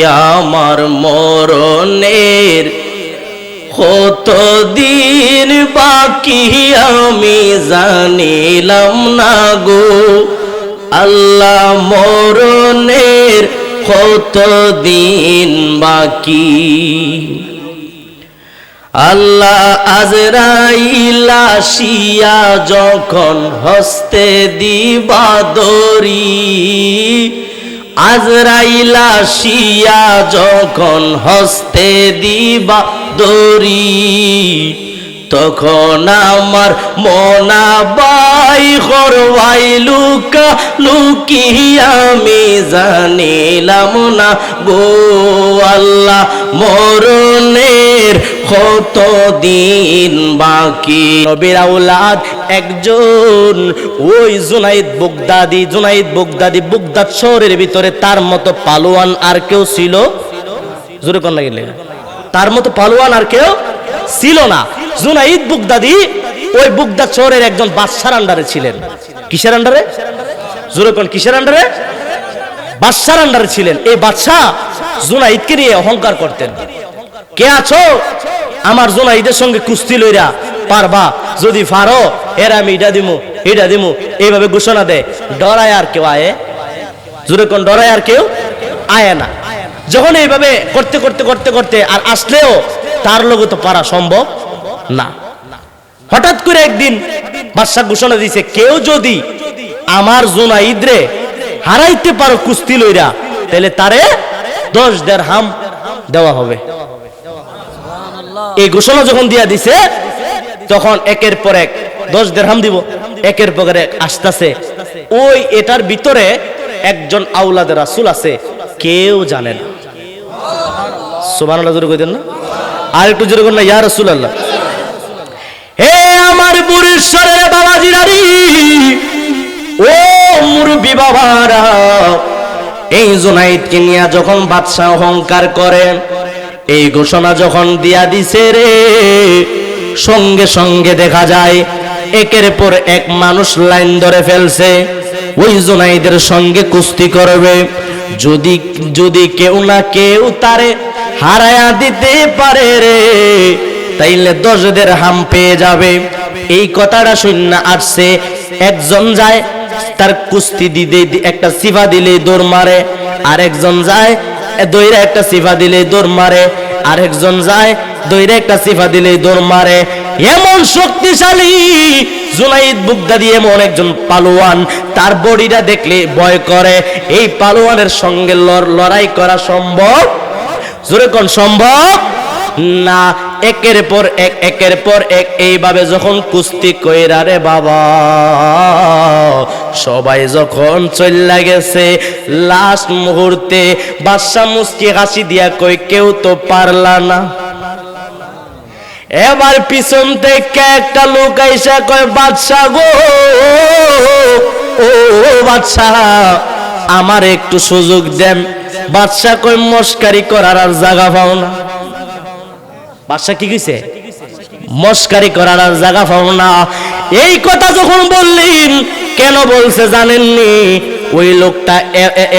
আমার মরণের কত দিন বাকি আমি জানিলাম না গো। আল্লাহ মরণের কত দিন বাকি? আল্লাহ আজরাইল আসিয়া যখন হস্তে দিবা দরি আজরাইল আসিয়া যখন হস্তে দিবা দরি তখন আমার মনা বাই হরবাই লুকা লুকি আমি জানিলাম না গো আল্লাহ, মরণের কত দিন বাকি? নবীর আউলাদ একজন, ওই জুনাইদ বুগদাদি জুনাইদ বুগদাদি বুগদাদ শহরের ভিতরে তার মতো পালোয়ান আর কেউ ছিল? জোরে কোন লাগিলে তার মতো পালোয়ান আর কেউ ছিল না। জুনাইদ বুগদাদি ওই বুগদাদ শহরের একজন বাদশার আন্ডারে ছিলেন। কিসের আন্ডারে? জোরে কোন কিসের আন্ডারে? বাদশার আন্ডারে ছিলেন। এই বাদশাহ জুনাইদকে নিয়ে অহংকার করতেন। কে আছো? আমার জুনাইদের সঙ্গে কুস্তি লইরা পারবা। যদি পারো এর আমি এটা দিমু এটা দিমু। এইভাবে ঘোষণা দেয়। ডরায় আর কেউ আয়ে? জোরে কোন ডরায় আর কেউ আয় না। যখন এইভাবে করতে করতে করতে করতে আর আসলেও তার লোক তো পারা সম্ভব না। হঠাৎ করে একদিন বাদশাহ ঘোষণা দিয়েছে, কেউ যদি আমার জোনা ইদ্রে হারাইতে পারো কুস্তি লইরা, তাহলে তারে দশ দেড় হাম দেওয়া হবে। এই ঘোষণা যখন দিয়া দিছে তখন একের পর এক দশ দেড়হাম দিব, একের পর এক আসতেছে। ওই এটার ভিতরে একজন আউলাদের রাসুল আছে, কেউ জানে না। সুবান জোরে কইতেন না। আর একটু জোরে করেন না, ইয়া রসুল আল্লাহ হে আমার বুড়েশ্বরের বাবাজি নারী, ও মুরব্বী বাবারা, এই জুনাইদকে নিয়ে যখন বাদশাহ অহংকার করেন এই ঘোষণা যখন দিয়া দিছে রে সঙ্গে সঙ্গে দেখা যায়। একের পর এক মানুষ লাইন ধরে ফেলছে। ওই জুনাইদের সঙ্গে কুস্তি করবে। যদি যদি কেউ না কেউ তারে হারায়া দিতে পারে রে, তাইলে দশদের হাম পেয়ে যাবে। এই কথাটা শূন্য আসছে। একজন যায়, তার কুস্তি দিতে একটা সিফা দিলে দৌড় মারে। আরেকজন যায় দইরা একটা সিফা দিলে দৌড় মারে। আরেকজন যায় দইরা একটা সিফা দিলে দৌড় মারে। এমন শক্তিশালী জুনাইদ বুগদাদি এমন একজন পালোয়ান, তার বডিটা দেখলে ভয় করে। এই পালোয়ানের সঙ্গে লড়- লড়াই করা সম্ভব? জোরে কোন সম্ভব? না, একের পর এক, একের পর এক, এইভাবে যখন কুস্তি কইরা রে বাবা, সবাই যখন চল্লা গেছে, লাস্ট মুহূর্তে বাদশা মুস্কি হাসি দিয়া কই কেউ তো পারলা না। এবার পিছন থেকে একটা লোক আইসা কয় বাদশা গো, ও বাদশা আমার একটু সুযোগ দেন। বাদশা কই মস্কারি করার আর জায়গা পাও না। বাদশা কি কইছে? মস্কারি করার আর জায়গা পাও না। এই কথা যখন বললেন, কেন বলছে জানেননি? ওই লোকটা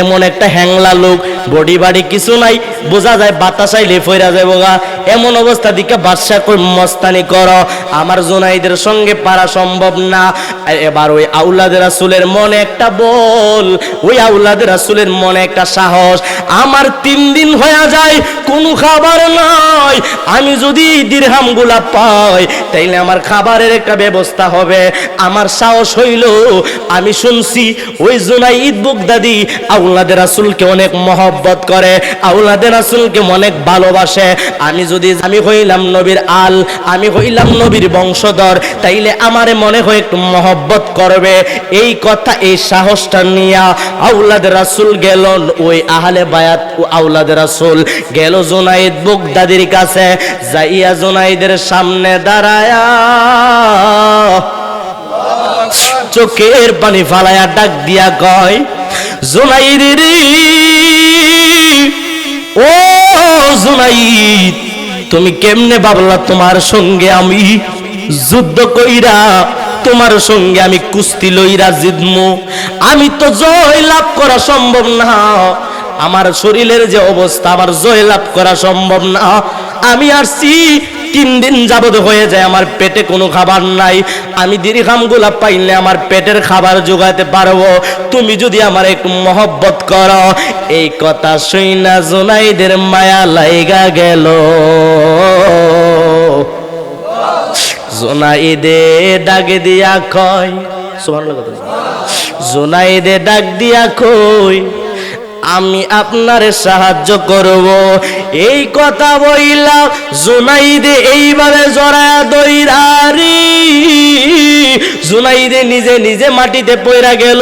এমন একটা হ্যাংলা লোক বডি বাড়ি কিছু নাই বোঝা যায় বাতাসাই লেফইরা যাব গা। এমন অবস্থা দিকে বাদশা কই মস্তানি করো, আমার জোনাইদের সঙ্গে পারা সম্ভব না। এবার ওই আউলাদের রাসুলের মনে একটা বল, ওই আউলাদের রাসুলের মনে একটা সাহস। আমার তিন দিন হয়ে যায়, কোনো খাবার নাই। আমি যদি দিরহামগুলা পাই, তাইলে আমার খাবারের একটা ব্যবস্থা হবে। আমার সাহস হইল, আমি শুনছি ওই জোনাই ঈদ বুকদাদি আউলাদের রাসুলকে অনেক মহব্বত করে। আউলাদের রাসুলকে অনেক ভালোবাসে। আমি যদি আমি হইলাম নবীর আল, আমি হইলাম নবীর বংশধর, তাইলে আমারে মনে হয় একটু মহব্বত করবে। এই কথা, এই সাহসটা নিয়া আউলাদ রাসুল গেল ওই আহলে বায়াত আউলাদ রাসুল। গেল জোনাইদ বুকদাদির কাছে, যাইয়া জোনাইদের সামনে দাঁড়ায়া। চোখের পানি ফালায়া ডাক দিয়া কয়, জোনাইদ ও জুনাইদ, তুমি কেমনে বাবলা তোমার সঙ্গে আমি যুদ্ধ কইরা, তোমার সঙ্গে আমি কুস্তি লইরা জিতমু? আমি তো জয় লাভ করা সম্ভব না। আমার শরীরের যে অবস্থা, আমার জয় লাভ করা সম্ভব না। আমি আসছি তিন দিন যাবত হয়ে যায়, আমার পেটে কোনো খাবার নাই। আমি দীর্ঘামগুলা পাইলে আমার পেটের খাবার যোগাতে পারব। তুমি যদি আমার একটু মহব্বত করো, এই কথা শুইনা জোনাইদের মায়া লাইগা গেল। জোনাইদে ডাকে দিয়া কয় কথা জোনাইদে ডাক দিয়া কই আমি আপনার সাহায্য করব। এই কথা বইলা জোনাইদে এইভাবে জড়ায়া দইরারি জুনাইদে নিজে নিজে মাটিতে পয়রা গেল।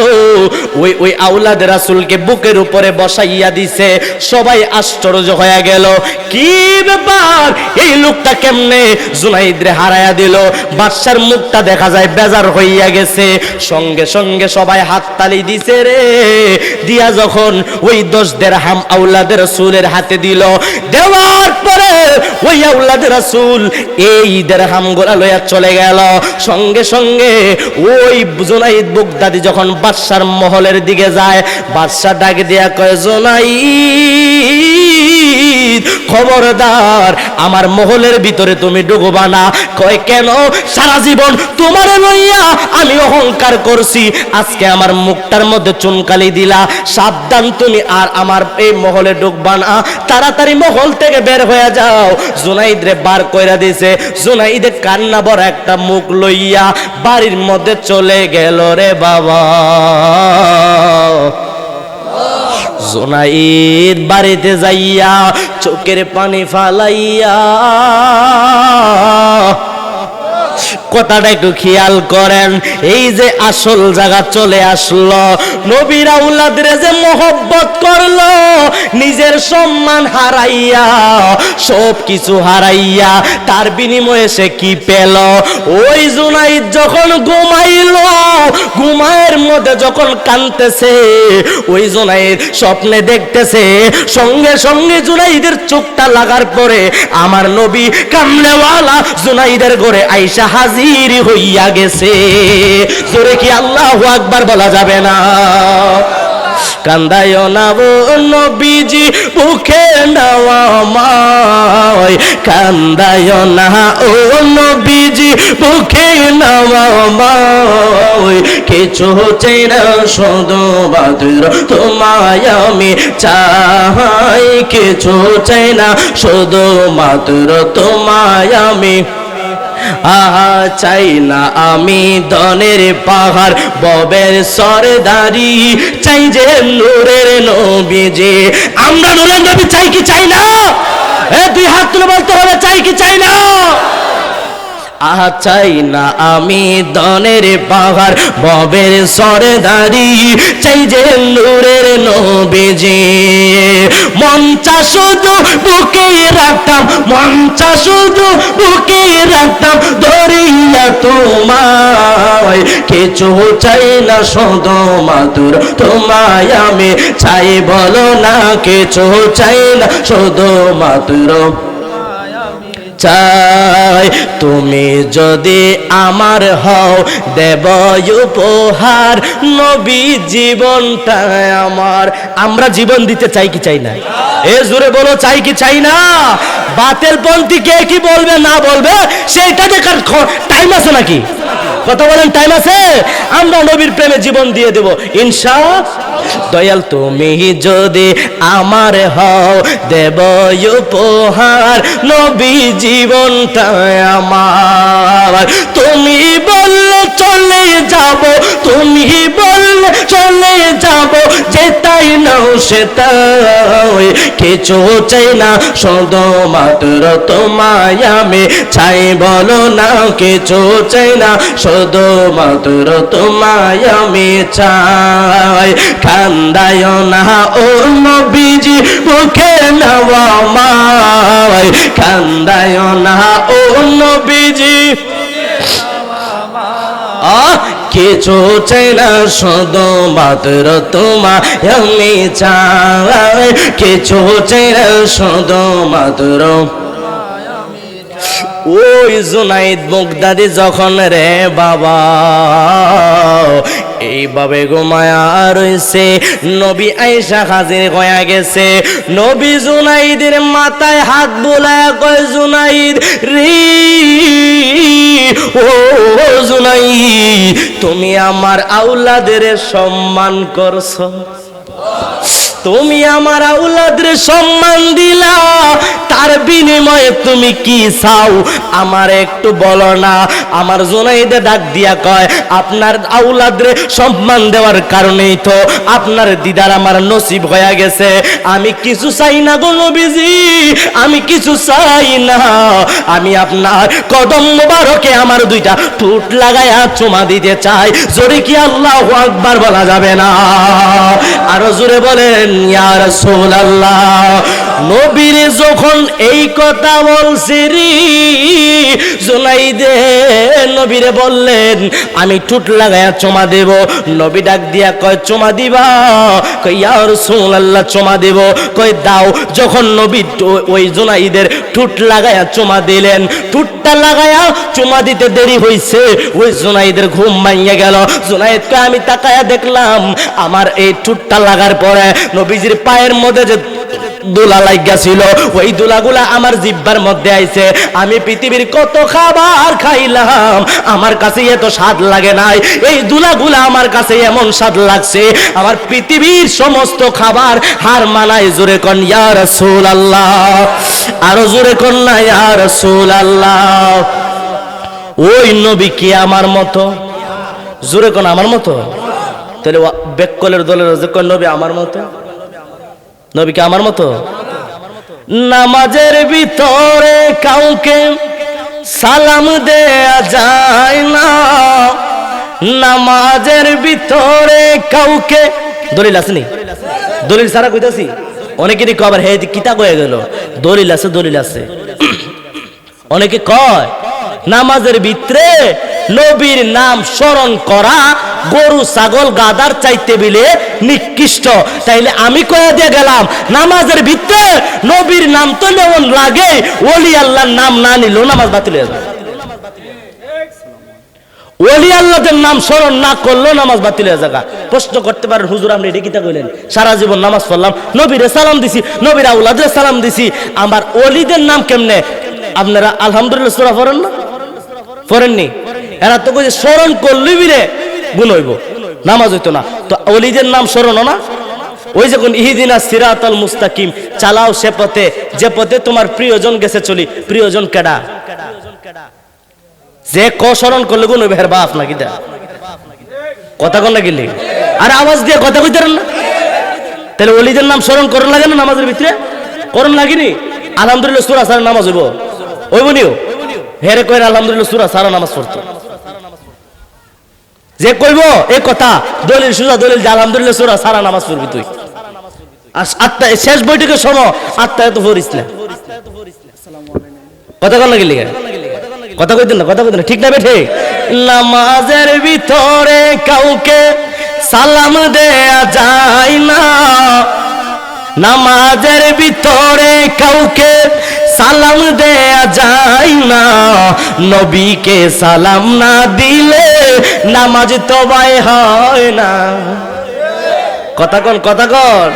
ওই ওই আউলাদ রাসূলকে বুকের উপরে বসাইয়া দিছে। সবাই আশ্চর্য হয়ে গেল, কি ব্যাপার? এই লোকটা কেমনে? জুনাইদরে হারায়া দিল। বাদশার মুখটা দেখা যায় বেজার হইয়া গেছে। সঙ্গে সঙ্গে সবাই হাততালি দিছে রে। দিয়া যখন ওই দশ দেড়হাম আউলাদের রসুলের হাতে দিল। দেওয়ার পরে ওই আউলাদের রসুল এই দেড়হাম গোলা লইয়া চলে গেল। সঙ্গে সঙ্গে ওই জোনাইদ বুগদাদি যখন বাদশার মহলের দিকে যায় বাদশা ডাক দিয়া কয় খবরদার। আমার মহলের ভিতরে তুমি ডুববা না। কয়, কেন? সারা জীবন তোমার লইয়া আমি অহংকার করছি। আজকে আমার মুখটার মধ্যে চুনকালি দিলা। সাবধান তুমি আর আমার এই মহলে ডুববা না। তাড়াতাড়ি মহল থেকে বের হয়ে যাও। জুনাইদ রে বার কইরা দিছে, জুনাইদে কান্না বড় একটা মুখ লইয়া বাড়ির মধ্যে চলে গেল রে বাবা। জোনাইদ বাড়িতে যাইয়া চোখের পানি ফালাইয়া কথাটা একটু খেয়াল করেন। এই যে আসল জায়গা চলে আসলো, নবীর আউলাদের যে মোহব্বত করল, নিজের সম্মান হারাইয়া সব কিছু হারাইয়া, তার বিনিময়ে সে কি পেল? ওই জুনাইদ যখন ঘুমাইলো, ঘুমায়ের মধ্যে যখন কানতেছে ওই জুনাইদ স্বপ্নে দেখতেছে, সঙ্গে সঙ্গে জুনাইদের চোখটা লাগার পরে আমার নবী কামনেওয়ালা জুনাইদের ঘরে আইসা হাজির হইয়া গেছে। জোরে কি আল্লাহ আকবার বলা যাবে না? কান্দায় না ও নবীজি বুকে নেওয়া কান্দায় না ও নবীজি বুকে নেওয়া কিছু চাই না শুধু বাদুর, তোমায় আমি চাই। কিছু চাই না শুধু মাতুর তোমায় আমি আহা চাই না আমি দনের পাহাড়, ববের সরদারি। চাই যে নূরের নবীজি। আমরা নূরের নবী চাই কি চাই না? দুই হাত তুলে বলতে হবে, চাই কি চাই না? আহা চাই না আমি দনের পাহাড়, ববের সরদারি, চাই যে নূরের নবীজি। মঞ্চা শুধু বুকে রাখতাম মঞ্চা শুধু বুকে রাখতাম, ধরিয়া তোমায়। কিছু চাই না শুধু মাতুর তোমায় আমি চাই বলো না, কিছু চাই না শুধু মাতুর চাই। তুমি যদি আমার হও দেব উপহার, নবী জীবনটা আমার। আমরা জীবন দিতে চাই কি চাই না? এ জোরে বলো, চাই কি চাই না? বাতের পন্থী কে কি বলবে, না বলবে, সেইটা দেখার টাইম আছে নাকি? কথা বলেন টাইম আছে? আমরা নবীর প্রেমে জীবন দিয়ে দেব। ইনশা দয়াল তুমি যদি আমার হও, দেব উপহার নবী জীবনটা আমার। তুমি বললে চলে যাব, তুমি বললে চলে যাব যেটাই নাও সেটাই কিছু চাই না শুধু মাত্র তোমায় আমি চাই, বলো না, কিছু চাই না শুধু মাত্র তোমায় আমি চাই। কান্দায় না ও নবীজি, মুখে নেওয়া মাই। কান্দায় না ও নবীজি কিছু চাই না শুধু মাত্র তোমায় আমি চাই। কিছু চাই না শুধু মাত্র ওই জুনাইদ মুগদাদি যখন রে বাবা, এইভাবে ঘুমায়া রইছে। নবী আয়েশা হাজির হয়ে গেছে। নবী জুনাইদের মাথায় হাত বোলায় কয়, জুনাইদ রে, ও জুনাই তুমি আমার আউলাদের সম্মান করছ। তুমি আমার আউলাদের সম্মান দিলা, তার বিনিময়ে তুমি কি চাও? আমার একটু বলো না, আমার জোনাইদে ডাক দিয়া কয়, আপনার আউলাদের সম্মান দেওয়ার কারণেই তো আপনার দিদার আমার নসিব হয়ে গেছে। আমি কিছু চাই না গো নবীজি, আমি কিছু চাই না। আমি আপনার কদম মোবারকে আমার দুইটা টুট লাগায়া চুমা দিতে চাই জোরে কি আল্লাহ আকবার বলা যাবে না? আরও জোরে বলেন ইয়া রাসূলুল্লাহ, নবীর যখন এই কথা বলছি রে জুনাইদে নবীরে বললেন, আমি টুট লাগায়া চুমা দেব। নবী ডাক দিয়া কয়, চুমা দিবা? কই ইয়া রাসূলুল্লাহ, চুমা দেব। কই দাও। যখন নবী ওই জুনাইদের টুট লাগায়া চুমা দিলেন টুটটা লাগায়া চুমা দিতে দেরি হইছে। ওই জুনাইদের ঘুম ভাঙিয়ে গেল। জুনাইদকে আমি তাকায়া দেখলাম, আমার এই টুটটা লাগার পরে নবীজির পায়ের মধ্যে যে দুলা লাগিয়া ছিল, ওই দুলাগুলা আমার জিব্বার মধ্যে আইছে। আমি পৃথিবীর কত খাবার খাইলাম, আমার কাছে এত স্বাদ লাগে নাই। এই দুলাগুলা আমার কাছে এমন স্বাদ লাগছে, আমার পৃথিবীর সমস্ত খাবার হার মানায় জোরে কন, ইয়া রাসূলুল্লাহ। আরও জোরে কন না, ইয়া রাসূলুল্লাহ। ওই নবী কি আমার মতো? জোরে কোন, আমার মতো? তাহলে বেককলের দলের নবী আমার মতো? নবী কি আমার মতো? নামাজের ভিতরে কাউকে সালাম দেয়া যায় না। নামাজের ভিতরে কাউকে দলিল আসেনি দলিল সারা কইতাছি। অনেকেরই কবার হে কিতা কয়ে গেল? দলিল আছে দলিল আছে। অনেকে কয় নামাজের ভিতরে নবীর নাম স্মরণ করা গরু, ছাগল গাদার চাইতে বিলে নিকৃষ্ট। তাইলে আমি কয়ে দিয়ে গেলাম, নামাজের ভিতরে নবীর নাম তো যেমন লাগে, ওলি আল্লাহর নাম না নিলেও নামাজ বাতিল হয়ে যাবে। ওলি আল্লাহদের নাম স্মরণ না নামাজ বাতিল হয়ে যাগা প্রশ্ন করতে পারেন, হুজুর, আপনি এটা কিতা কইলেন? সারা জীবন নামাজ পড়লাম, নবীরে সালাম দিছি, নবীর আউলাদের সালাম দিছি। আমার ওলিদের নাম কেমনে? আপনারা আলহামদুলিল্লাহ সুরা পড়েন না? পড়েননি এরা তো কইছে, স্মরণ করলেই বিরে গুণ হইব। নামাজ হইতো না। তো অলিদের নাম স্মরণ না? ওই যখন ইহিদিনা সিরাতাল মুস্তাকিম, চালাও সে পথে, যে পথে তোমার প্রিয়জন গেছে চলি। প্রিয়জন কেডা? যে ক স্মরণ করলে গুণ হইবে, হের বাপ নাকি দা কথা কন না গেলি আর আওয়াজ দিয়ে কথা কইতে না? তাহলে অলিদের নাম স্মরণ করন লাগে না নামাজের ভিতরে? করন লাগেনি? আলহামদুলিল্লাহ সুরা নামাজ হইব। হইব নিও। হেরে কইরা আলহামদুলিল্লাহ সুরা সারা নামাজ পড়তো। যে কইব এই কথা, দলিল সুজা দলিল আলহামদুলিল্লাহ সুরা সারা নামাজ পড়বি তুই। আত্মা শেষ বৈঠকে শোনো আত্মা এত পড়িস না। কথা কন লাগি লিখে? কথা কইতেন না, কথা কইতেন না, ঠিক না বেঠে? নামাজের ভিতরে কাউকে সালাম দেয়া যায় না। নামাজের ভিতরে কাউকে সালাম দেয়া যায় না। নবীকে সালাম না দিলে নামাজ তোবায় হয় না। কথা কন কথা কন।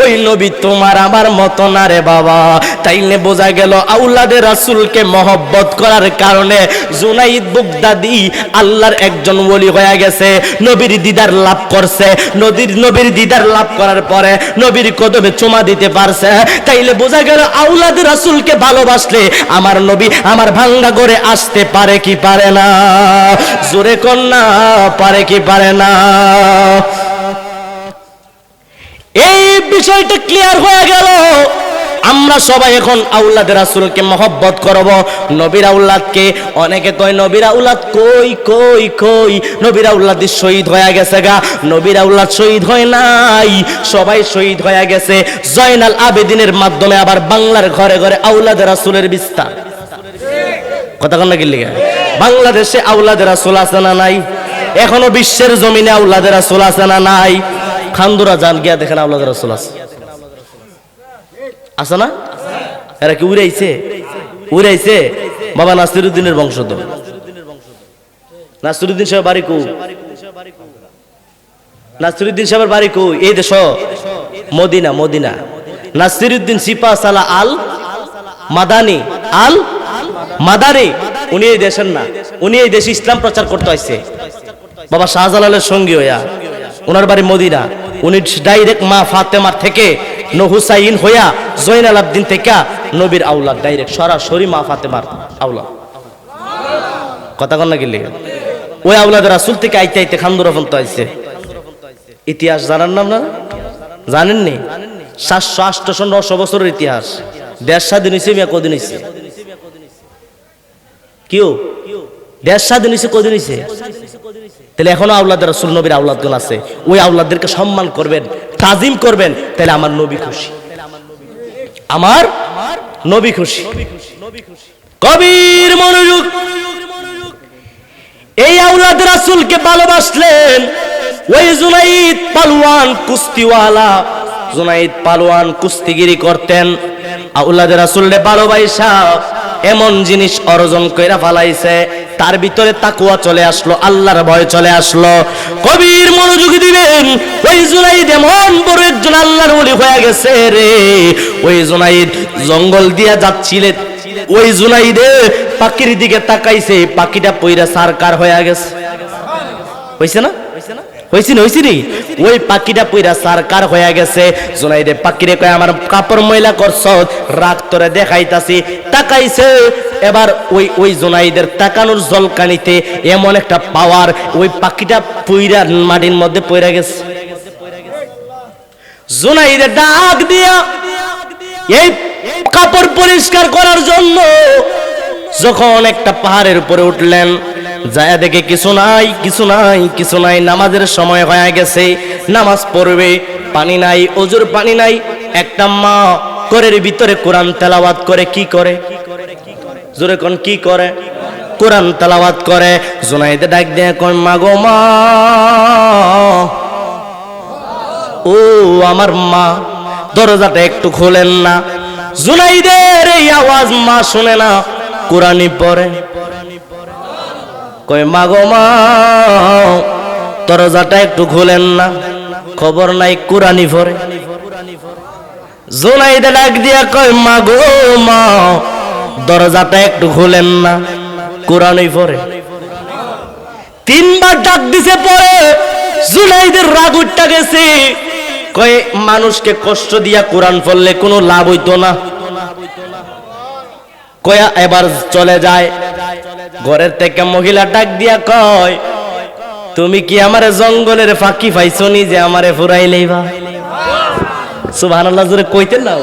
ওই নবী তোমার আমার মত না রে বাবা। তাইলে বোঝা গেল আউলাদে রাসূলকে মহব্বত করার কারণে জুনাইদ বুগদাদি আল্লাহর একজন ওলি হয়ে গেছে, নবীর দিদার লাভ করছে। নদীর, নবীর দিদার লাভ করার পরে নবীর কদমে চুমা দিতে পারছে। তাইলে বোঝা গেল আউলাদে রাসূলকে ভালোবাসলে আমার নবী আমার ভাঙ্গা করে আসতে পারে কি পারে না? জোরে কন্যা, পারে কি পারে না? বিষয়টা ক্লিয়ার হয়ে গেল। আমরা সবাই এখন আউলাদের রাসূলকে মহব্বত করব। নবীর আউলাদকে, অনেকে কয়, নবীর আউলাদ কই কই কই? নবীর আউলাদ শহীদ হয়ে গেছে গা। নবীর আউলাদ শহীদ হয় নাই। সবাই শহীদ হয়ে গেছে। জয়নাল আবেদিনের মাধ্যমে আবার বাংলার ঘরে ঘরে আউলাদের রাসূলের বিস্তার। কথা কন নাকি লিগা বাংলাদেশে আউলাদের রাসূল আছে না নাই? এখনও বিশ্বের জমিনে আউলাদের রাসূল আছে না নাই? খান্দুরা যান, গিয়া দেখেন আউলাদের রাসূল আছে। আছে না? এরা কি উড়াইছে? উড়াইছে? বাবা নাসিরুদ্দিনের বংশধর। নাসিরুদ্দিন সাহেব বাড়ি কু নাসিরুদ্দিন সাহেবের বাড়ি কই? এই দেশ, মদিনা মদিনা। নাসিরুদ্দিন সিপা সালা আল মাদানি আল মাদানি। উনি এই দেশের না। উনি এই দেশে ইসলাম প্রচার করতে আসছে বাবা শাহজালালের সঙ্গী হইয়া। ওনার বাড়ি মদিনা। উনি ডাইরেক্ট মা ফাতেমার থেকে ন হুসাইন হইয়া জৈনাল আবদিন থেকে নবীর আউলাদ ডাইরেক্ট সরাসরি মা ফাতেমার আউলাদ কথা কন না গেলে ওই আউলাদ রাসুল থেকে আইতে আইতে খান্দুরা পর্যন্ত আইছে। ইতিহাস জানান না আপনারা? জানেননি? সাতশো, আটশো, নশো বছরের ইতিহাস। দেড় স্বাধীন হয়েছে কদিন হয়েছে কেউ তাহলে এখনও আউলাদের রসুল, নবীর আউলাদগুলো আছে। ওই আউলাদদেরকে সম্মান করবেন, তাজিম করবেন, তাহলে আমার নবী খুশি। আমার নবী খুশি। কবির মনোযোগ। এই আউলাদ রাসুলকে ভালোবাসলেন ওই জুনাইদ পালওয়ান কুস্তিওয়ালা। জুনাইদ পালওয়ান কুস্তিগিরি করতেন। আউলাদ রাসুলরে ভালোবাসা এমন জিনিস অর্জন কইরা ফালাইছে। তার ভিতরে তাকুয়া চলে আসলো, আল্লাহর ভয় চলে আসলো। কবির মনোযোগ দিবেন ওই জুনাইদ এমন বড় একজন আল্লাহর ওলি হয়ে গেছে রে। ওই জুনাইদ জঙ্গল দিয়া যাচ্ছিলে, ওই জুনাইদে পাখির দিকে তাকাইছে, পাখিটা পইরা সারকার হয়ে গেছে। হইছে না? হইছি নি ওই পাখিটা পইরা সারকার হয়ে গেছে। জুনাইদে পাখিরে কয়, আমার কাপড় ময়লা করছ, রাগ তোরে দেখাইতাছি। তাকাইছে, এবার ওই ওই জুনাইদের তাকানোর জলকানিতে এমন একটা পাওয়ার ওই পাখিটা পইরা মাটির মধ্যে পইরা গেছে। জোনাইদের ডাক দিয়া, এই কাপড় পরিষ্কার করার জন্য। যখন একটা পাহাড়ের উপরে উঠলেন যায় দেখে কিছু নাই কিছু নাই কিছু নাই। নামাজের সময় হয়ে গেছে, নামাজ পড়বে, পানি নাই, অজুর পানি নাই। একটা মা করের ভিতরে কোরআন তেলাওয়াত করে, কি করে? জোরে কোন, কি করে? কোরআন তেলাওয়াত করে। জোনাইতে ডাক দিয়ে কোন মা গো মা। ও আমার মা, দরজাটা একটু খোলেন না। জুনাইদের এই আওয়াজ মা শুনে না কোরআনি পড়ে। কই, মা গো, মা, দরজাটা একটু খোলেন না। খবর নাই কোরআনি পড়ে জুনাইদে ডাক দিয়া কয় মা গো, মা, দরজাটা একটু খোলেন না। কোরআনই পড়ে তিনবার ডাক দিছে পরে জুনাইদের রাগ উঠটা গেছে। কয়ে মানুষকে কষ্ট দিয়া কোরআন পড়লে কোনো লাভ হইতো না। কয়া, এবার চলে যায়। ঘরের থেকে মহিলা ডাক দিয়া কয়, তুমি কি আমারে জঙ্গলের ফাঁকি পাইছো নি যে আমারে ফুরাই কইতেন না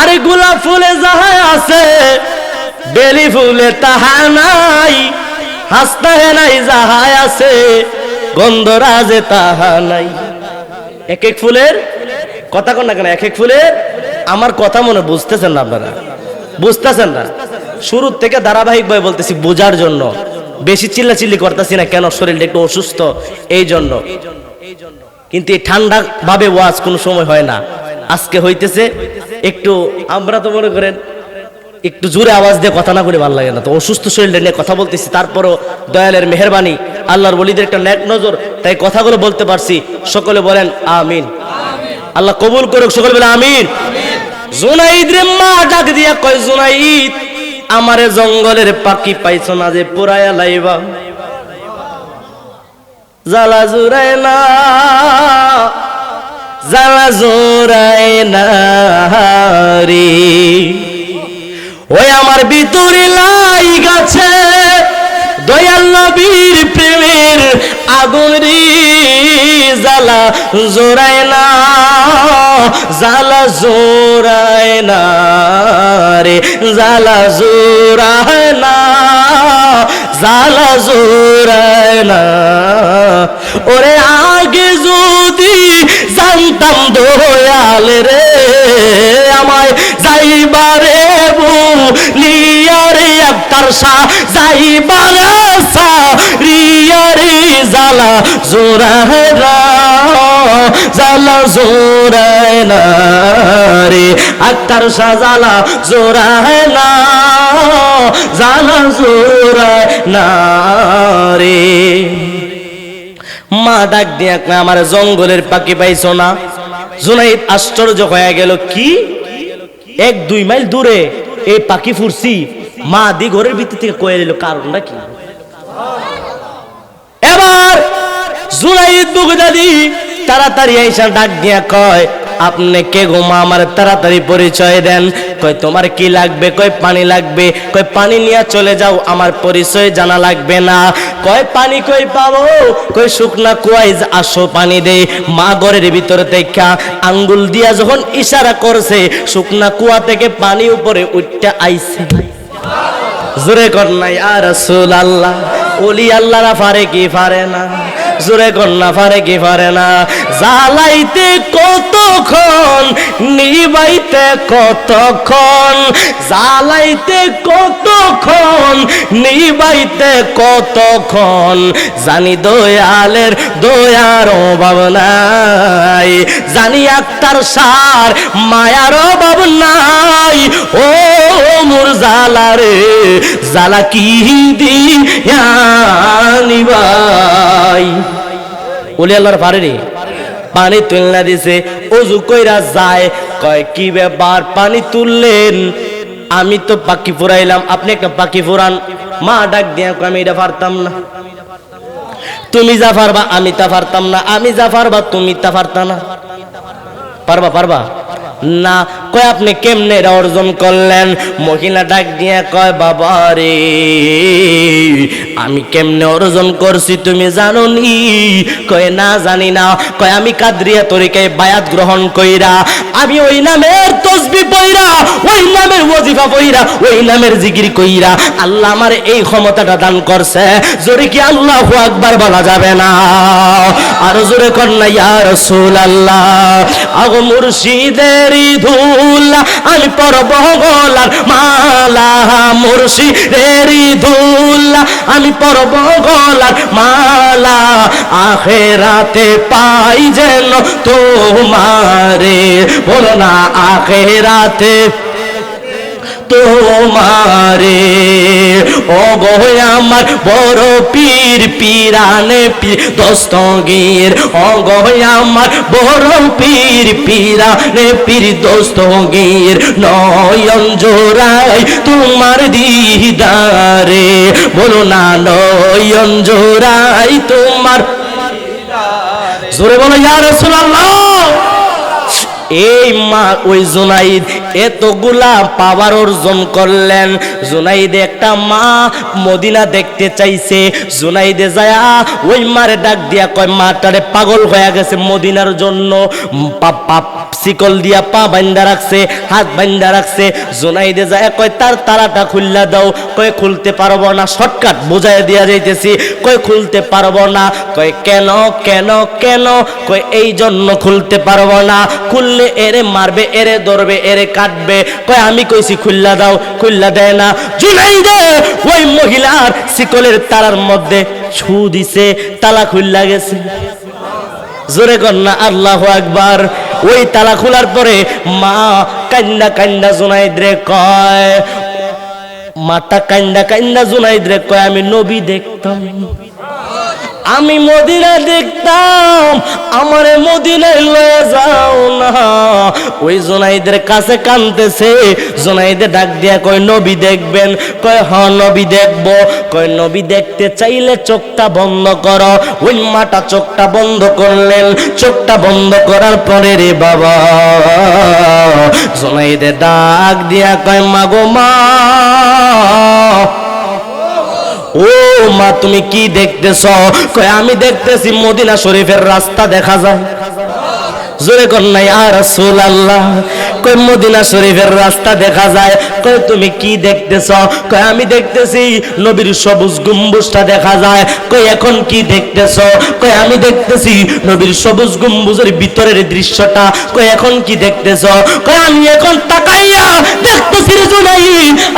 আরে গোলাপ ফুলে যাহা আছে, বেলি ফুলে তাহা নাই হাসতে নাই আছে, গন্ধরাজে তাহা নাই। এক এক ফুলের কথা কন না কেন? এক এক ফুলের আমার কথা মনে বুঝতেছেন না আপনারা? বুঝতেছেন না? শুরুর থেকে ধারাবাহিক ভাবে বলতেছি বোঝার জন্য। বেশি চিল্লাচিল্লি করতেছি না কেন শরীরটা একটু অসুস্থ? এই জন্য। কিন্তু এই ঠান্ডা ভাবে ওয়াজ কোনো সময় হয় না। আজকে হইতেছে একটু আমরা তো মনে করেন একটু জোরে আওয়াজ দিয়ে কথা না করে ভালো লাগে না। তো অসুস্থ শরীরটা নিয়ে কথা বলতেছি তারপরও দয়ালের মেহরবানি আল্লাহর বলিদের একটা ন্যাক নজর তাই কথাগুলো বলতে পারছি। সকলে বলেন আমিন। আল্লাহ কবুল করুক সকলে বলে আমিন। জুনাইদ রে মা ডাক দিয়া কয় জুনাইদ আমারে জঙ্গলের পাখি পাইছো না যে পুরায়া লাইবা। জ্বালা জুড়ায় না, জ্বালা জোড়ায় না রে ওই আমার ভিতরে লাই গাছে দয়াল নবীর প্রেমের আগুন রে, জ্বালা জোড়ায় না। জ্বালা জোড়ায় না রে, জ্বালা জোড়ায় না, জ্বালা জোড়ায় না। ওরে আগে যদি জানতাম দয়াল রে, আমায় যাইবারে লিয়ারে একটার সা যাইবারে সা রিয়ারে জালা জোড়ায় না জালা জোড়ায় না রে, আক্তার সাজালা জোড়ায় না, জালা জোড়ায় না রে। মা ডাক দিয়া আমার জঙ্গলের পাখি পাইছো না? জুনাইদ আশ্চর্য হয়ে গেল, কি? এক, দুই মাইল দূরে এই পাখি ফুরছি। মা দি ঘরের ভিতর থেকে কয়ে দিল, কারণটা কি? এবার জুনাইদ বুগদাদি তাড়াতাড়ি আইসা ডাক দিয়া কয়, আপনি কে গো মা? আমার তাড়াতাড়ি পরিচয় দেন। কয়, তোমার কি লাগবে? কয়, পানি লাগবে। কয়, পানি নিয়ে চলে যাও, আমার পরিচয় জানা লাগবে না। কয়, পানি কই পাবো? কয়, শুকনা কুয়াই আসো পানি দে মা ঘরের ভিতরে দেখা, আঙ্গুল দিয়া যখন ইশারা করছে, শুকনা কুয়া থেকে পানি উপরে উঠতে আইছে। জোরে কর নাই আর রাসূল আল্লাহ ওলি আল্লাহরা ফারে কি পারে না? জোরে কন্যা পারে কি পারে না? জ্বালাইতে কতক্ষণ, নিবাইতে কতক্ষণ? জ্বালাইতে কতক্ষণ, নিবাইতে কতক্ষণ? জানি দয়ালের দয়ার অভাব নাই। জানি আক্তার সার মায়ার অভাব নাই। ও মোর জালা রে জালা কি দিয়ানিবাই ওলি আল্লাহর পারে রে পানি তুলনা দিছে, অজু কইরা যায়। কয়, কি ব্যাপার? পানি তুললেন? আমি তো পাখি ফুরাইলাম। আপনি একটা পাখি ফুরান। মা ডাক দিয়া আমি এটা পারতাম না। তুমি যা পারবা, আমি তা পারতাম না। আমি যা পারবা, তুমি তা পারতা না। পারবা পারবা? না। কয়, আপনি কেমনে অর্জন করলেন? মহিলা ডাক দিয়ে কয় বাবা রে আমি কেমনে অর্জন করছি তুমি জানো নি কয়, না জানি না। কয়, আমি কাদরিয়া তরিকায় বায়াত গ্রহণ কইরা, আমি ওই নামের তসবি পইরা, ওই নামের ওজিফা পইরা, ওই নামের জিকির কইরা আল্লাহ আমার এই ক্ষমতাটা দান করছে। জোরে কি আল্লাহ আকবার বলা যাবে না? আর জোরে কর না, ইয়া রাসূলুল্লাহ। আগো মুর্শিদেরই ধুল আমি পরব গলার মালা মুর্শিদেরই ধুল আমি পরব গলার মালা আখেরাতে পাই যেন তোমারে। বলো না আখেরাতে তোমারে ও গো আমার বড় পীর, পীরানে পীর, দস্তগীর। ও গো আমার বড় পীর, পীরানে পীর, দস্তগীর। নয়ন জোড়াই তোমার দিদারে। বলো না, নয়ন জোড়াই তোমার জোরে বলো, ইয়া রাসূলুল্লাহ। এই মা, ওই জুনাইদ এতগুলা পাওয়ার অর্জন করলেন। জুনাইদ একটা মা মদিনা দেখতে চাইছে। জুনাইদে যায় ওই মারে ডাক দিয়া কয় পাগল হয়ে গেছে মদিনার জন্য। শিকল দিয়া পা বান্দা রাখছে, হাত বান্দা রাখছে। জুনাইদে যায় কয়, তার তারাটা খুললা দাও। কয়, খুলতে পারব না, শর্টকাট বোঝাই দিয়া যাইতেছি। কয়, খুলতে পারব না। কয়, কেন কেন কেন? কয়, এই জন্য খুলতে পারব না। খুললে এরে মারবে, এরে ধরবে, এরে কাটবে। কয়, আমি কইছি, খুল্লা দাও, খুল্লা দেয় না। জুনাইদে, ওই মহিলার শিকলের তারার মধ্যে ছু দিছে, তালা খুল্লা গেছে। জোরে কন্যা আল্লাহ আকবার। ওই তালা খোলার পরে মা কান্না কান্না জুনাইদ রে কয়, মাতা কান্না কান্না জুনাইদ রে কয়, আমি নবী দেখতাম। আমি মদিনা দেখতাম, আমারে মদিনায় লয়ে যাও না। ওই জোনাইদের কাছে কানতেছে, জোনাইদে ডাক দিয়া কয়, নবী দেখবেন। কয় হ নবী দেখব। কয়, নবী দেখতে চাইলে চোখটা বন্ধ করো। ওই মাটা চোখটা বন্ধ করলেন। চোখটা বন্ধ করার পরে রে বাবা, জোনাইদে ডাক দিয়া কয়, মাগো মা ও মা, তুমি কি দেখতেছ? কয়, আমি দেখতেছি মদিনা শরীফের রাস্তা দেখা যায়। জোরে কন্যা আর রাসূল কয় মদিনা শরীফের রাস্তা দেখা যায়? কয় তুমি কি দেখতেছ? কয় আমি দেখতেছি নবীর সবুজ গম্বুজটা দেখা যায়। কয় এখন কি দেখতেছ? কয় আমি দেখতেছি নবীর সবুজ গম্বুজের ভিতরের দৃশ্যটা। কয় এখন কি দেখতেছ? কয় আমি এখন তাকাইয়া দেখতেছি রে জুনাই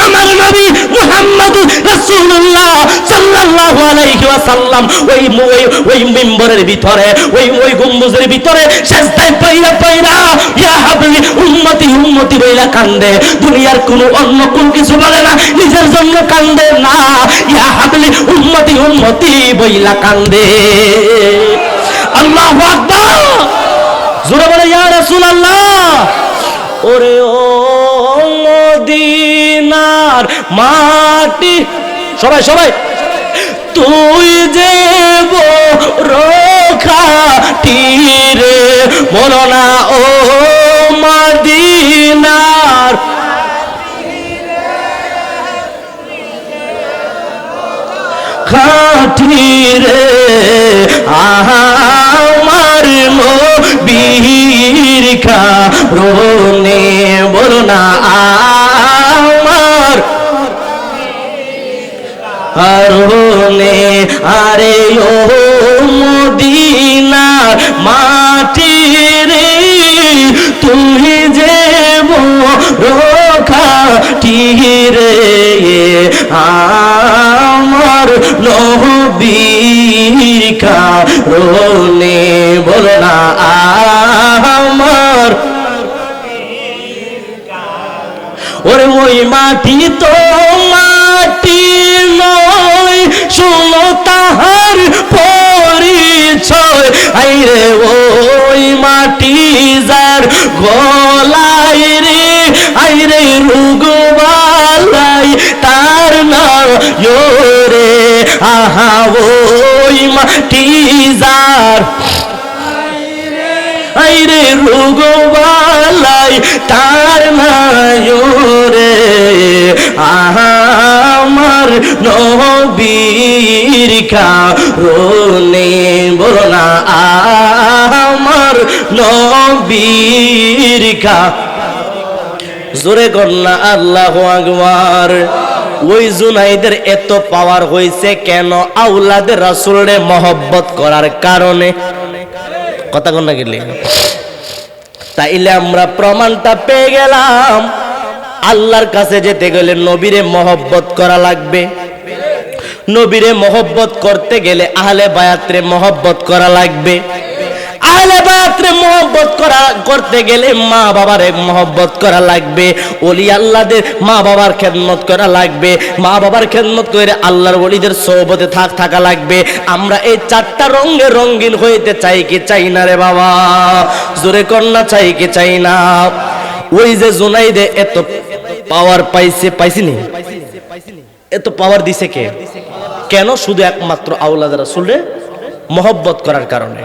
আমার নবী মুহাম্মদ রাসূলুল্লাহ সাল্লাল্লাহু আলাইহি ওয়াসাল্লাম। ওই ওই ওই মিম্বরের ভিতরে, ওই ওই গম্বুজের ভিতরে সেজদায় পয়রা পয়রা ইয়া হাবলি উম্মতি উম্মতি বইলা কান্দে। দুনিয়ার কোনো অন্য কোন কিছু বলে না, নিজের জন্য কান্দে না। ইয়া হাবলি, উম্মতি উম্মতি বইলা কান্দে। আল্লাহু আকবার! জোরে বলে, ইয়া রাসূলুল্লাহ! ওরে ও মদিনার মাটি। সবাই সবাই। তুই যে রোখা তীরে, বলো না, ও খাটিরে আমার নবীর কারণে বলো না, আমার কারণে। আরে ও মদিনা মাটি রে তুমি যে রোখা রে আমার নবীর কারণে বল আমার। ওরে ওই মাটি তো মাটি নয়, শুনো তাহার পরিচয়। আইরে ওই মাটি যার গলায় রে আইরে রুগবালাই, তার না রে, আহা ওই মাটি যার আইরে রোগবালাই, তার নায়রে আমার নবীর কারণে বলো না, আমার নবীর কা জোরে কন্যা আল্লাহ আকবার। ওই জুনাইদের এত পাওয়ার হয়েছে কেন আউলাদের রাসুলরে মহব্বত করার কারণে? কথা কন্যা গেলে তাইলে আমরা প্রমাণটা পেয়ে গেলাম। আল্লাহর কাছে যেতে গেলে নবীরে মহব্বত করা লাগবে। নবীরে মহব্বত করতে গেলে আহলে বায়াত্রে মহব্বত করা লাগবে। আহলে বায়াত্রে মহব্বত করা করতে গেলে মা বাবারে মহব্বত করা লাগবে। মা বাবার খেদমত করা লাগবে। মা বাবার খেদমত করে আল্লাহর ওলিদের সৌবতে থাক থাকা লাগবে। আমরা এই চারটা রঙে রঙিন হইতে চাই কি চাই না রে বাবা? জোরে কন্যা, চাই কি চাই না? ওই যে জুনাইদে এত পাওয়ার পাইছে, পাইছিনি? এত পাওয়ার দিছে কে? কেন শুধু একমাত্র আউলাদ রাসূলের মহব্বত করার কারণে।